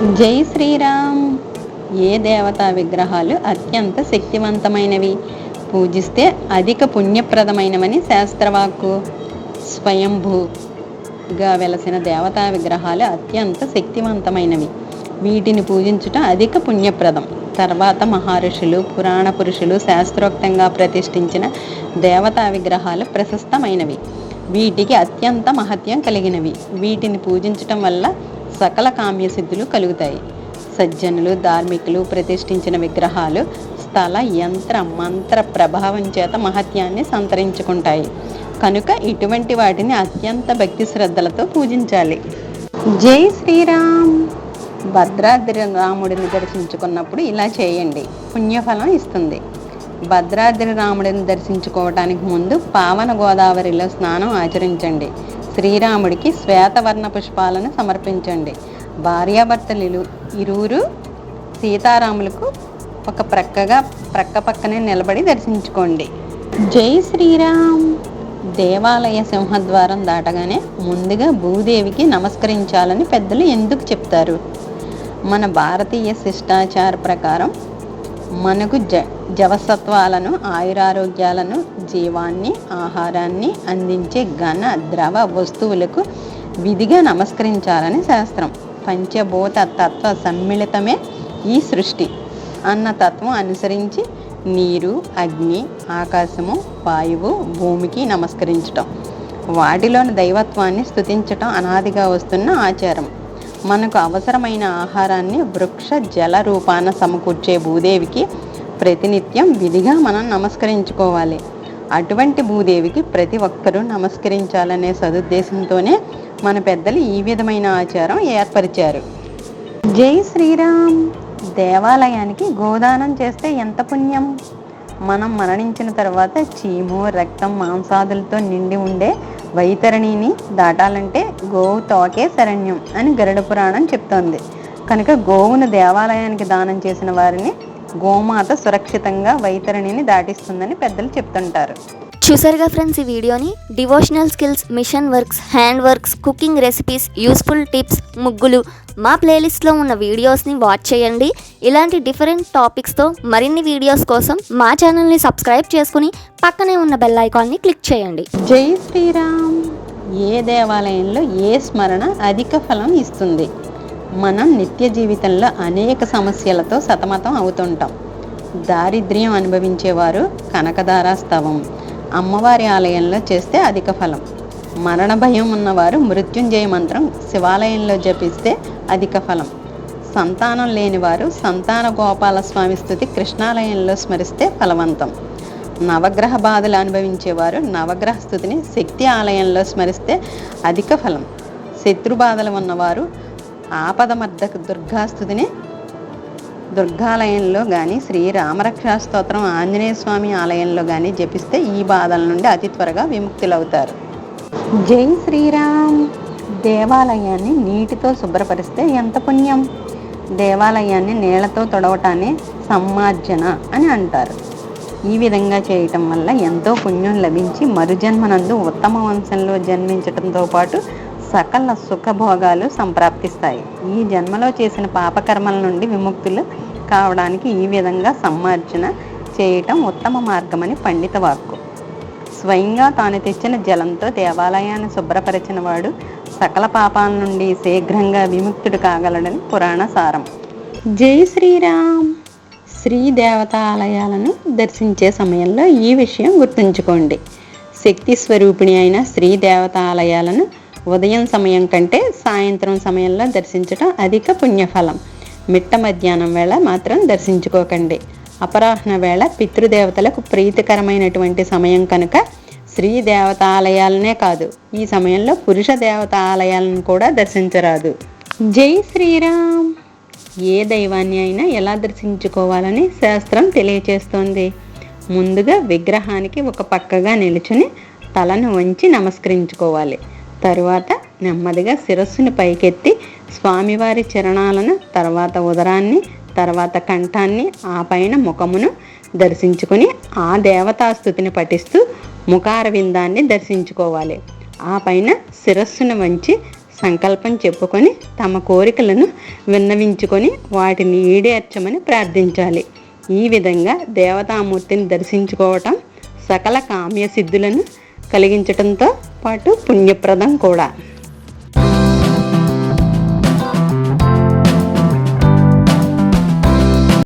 జై శ్రీరామ్. ఏ దేవతా విగ్రహాలు అత్యంత శక్తివంతమైనవి? పూజిస్తే అధిక పుణ్యప్రదమైనవని శాస్త్రవాక్కు స్వయంభూగా వెలసిన దేవతా విగ్రహాలు అత్యంత శక్తివంతమైనవి. వీటిని పూజించుట అధిక పుణ్యప్రదం. తర్వాత మహర్షులు పురాణ పురుషులు శాస్త్రోక్తంగా ప్రతిష్ఠించిన దేవతా విగ్రహాలు ప్రశస్తమైనవి. వీటికి అత్యంత మహత్యం కలిగినవి. వీటిని పూజించటం వల్ల సకల కామ్యసిద్ధులు కలుగుతాయి. సజ్జనులు ధార్మికులు ప్రతిష్ఠించిన విగ్రహాలు స్థల యంత్ర మంత్ర ప్రభావం చేత మహత్యాన్ని సంతరించుకుంటాయి. కనుక ఇటువంటి వాటిని అత్యంత భక్తి శ్రద్ధలతో పూజించాలి. జై శ్రీరామ్! భద్రాద్రి రాముడిని దర్శించుకున్నప్పుడు ఇలా చేయండి. పుణ్యఫలం ఇస్తుంది. భద్రాద్రి రాముడిని దర్శించుకోవటానికి ముందు పావన గోదావరిలో స్నానం ఆచరించండి. శ్రీరాముడికి శ్వేతవర్ణ పుష్పాలను సమర్పించండి. భార్యాభర్తలు ఇరువురు సీతారాములకు ఒక ప్రక్కగా ప్రక్క పక్కనే నిలబడి దర్శించుకోండి. జై శ్రీరామ్. దేవాలయ సింహద్వారం దాటగానే ముందుగా భూదేవికి నమస్కరించాలని పెద్దలు ఎందుకు చెప్తారు? మన భారతీయ శిష్టాచార ప్రకారం మనకు జ జవసత్వాలను ఆయురారోగ్యాలను జీవాన్ని ఆహారాన్ని అందించే ఘన ద్రవ వస్తువులకు విధిగా నమస్కరించాలని శాస్త్రం. పంచభూత తత్వ సమ్మిళితమే ఈ సృష్టి. అన్న తత్వం అనుసరించి నీరు అగ్ని ఆకాశము వాయువు భూమికి నమస్కరించటం. వాటిలోని దైవత్వాన్ని స్థుతించటం అనాదిగా వస్తున్న ఆచారం. మనకు అవసరమైన ఆహారాన్ని వృక్ష జల రూపాన సమకూర్చే భూదేవికి ప్రతినిత్యం విధిగా మనం నమస్కరించుకోవాలి. అటువంటి భూదేవికి ప్రతి ఒక్కరూ నమస్కరించాలనే సదుద్దేశంతోనే మన పెద్దలు ఈ విధమైన ఆచారం ఏర్పరిచారు. జై శ్రీరామ్! దేవాలయానికి గోదానం చేస్తే ఎంత పుణ్యం? మనం మరణించిన తర్వాత చీము రక్తం మాంసాదులతో నిండి ఉండే వైతరణిని దాటాలంటే గోవు తోకే శరణ్యం అని గరుడ పురాణం చెప్తోంది. కనుక గోవును దేవాలయానికి దానం చేసిన వారిని గోమాత సురక్షితంగా వైతరణిని దాటిస్తుందని పెద్దలు చెప్తుంటారు. చూసారుగా ఫ్రెండ్స్ ఈ వీడియోని? Devotional skills machine works hand works cooking recipes useful tips ముగ్గులు. మా ప్లేలిస్ట్లో ఉన్న వీడియోస్ని వాచ్ చేయండి. ఇలాంటి డిఫరెంట్ టాపిక్స్తో మరిన్ని వీడియోస్ కోసం మా ఛానల్ని సబ్స్క్రైబ్ చేసుకుని పక్కనే ఉన్న బెల్ ఐకాన్ని క్లిక్ చేయండి. జై శ్రీరామ్. ఏ దేవాలయంలో ఏ స్మరణ అధిక ఫలం ఇస్తుంది? మనం నిత్య జీవితంలో అనేక సమస్యలతో సతమతం అవుతుంటాం. దారిద్ర్యం అనుభవించేవారు కనకదార స్తవం అమ్మవారి ఆలయంలో చేస్తే అధిక ఫలం. మరణ భయం ఉన్నవారు మృత్యుంజయ మంత్రం శివాలయంలో జపిస్తే అధిక ఫలం. సంతానం లేనివారు సంతాన గోపాల స్వామి స్థుతి కృష్ణాలయంలో స్మరిస్తే ఫలవంతం. నవగ్రహ బాధలు అనుభవించేవారు నవగ్రహ స్థుతిని శక్తి ఆలయంలో స్మరిస్తే అధిక ఫలం. శత్రు బాధలు ఉన్నవారు ఆపదమర్ధక దుర్గాస్థుతిని దుర్గాలయంలో కానీ శ్రీ రామరక్షా స్తోత్రం ఆంజనేయ స్వామి ఆలయంలో కానీ జపిస్తే ఈ బాధల నుండి అతి త్వరగా విముక్తులవుతారు. జై శ్రీరామ్! దేవాలయాన్ని నీటితో శుభ్రపరిస్తే ఎంత పుణ్యం? దేవాలయాన్ని నీళ్ళతో తొడవటాన్ని సమ్మార్జన అని అంటారు. ఈ విధంగా చేయటం వల్ల ఎంతో పుణ్యం లభించి మరుజన్మనందు ఉత్తమ వంశంలో జన్మించటంతో పాటు సకల సుఖభోగాలు సంప్రాప్తిస్తాయి. ఈ జన్మలో చేసిన పాపకర్మల నుండి విముక్తులు కావడానికి ఈ విధంగా సమ్మార్జన చేయటం ఉత్తమ మార్గమని పండిత వాక్కు. స్వయంగా తాను తెచ్చిన జలంతో దేవాలయాన్ని శుభ్రపరిచిన వాడు సకల పాపాల నుండి శీఘ్రంగా విముక్తుడు కాగలడని పురాణ సారం. జై శ్రీరామ్! శ్రీ దేవతాలయాలను దర్శించే సమయంలో ఈ విషయం గుర్తుంచుకోండి. శక్తి స్వరూపిణి అయిన శ్రీ దేవతాలయాలను ఉదయం సమయం కంటే సాయంత్రం సమయంలో దర్శించడం అధిక పుణ్యఫలం. మిట్ట మధ్యాహ్నం వేళ మాత్రం దర్శించుకోకండి. అపరాహ్న వేళ పితృదేవతలకు ప్రీతికరమైనటువంటి సమయం కనుక స్త్రీ దేవతాలయాలనే కాదు ఈ సమయంలో పురుష దేవతాలయాలను కూడా దర్శించరాదు. జై శ్రీరామ్! ఏ దైవాన్ని అయినా ఎలా దర్శించుకోవాలని శాస్త్రం తెలియచేస్తోంది. ముందుగా విగ్రహానికి ఒక పక్కగా నిలుచుని తలను వంచి నమస్కరించుకోవాలి. తరువాత నెమ్మదిగా శిరస్సుని పైకెత్తి స్వామివారి చరణాలను తర్వాత ఉదరాన్ని తర్వాత కంఠాన్ని ఆ పైన ముఖమును దర్శించుకొని ఆ దేవతాస్థుతిని పఠిస్తూ ముఖారవిందాన్ని దర్శించుకోవాలి. ఆ పైన శిరస్సును వంచి సంకల్పం చెప్పుకొని తమ కోరికలను విన్నవించుకొని వాటిని ఈడేర్చమని ప్రార్థించాలి. ఈ విధంగా దేవతామూర్తిని దర్శించుకోవటం సకల కామ్య సిద్ధులను కలిగించటంతో పాటు పుణ్యప్రదం కూడా.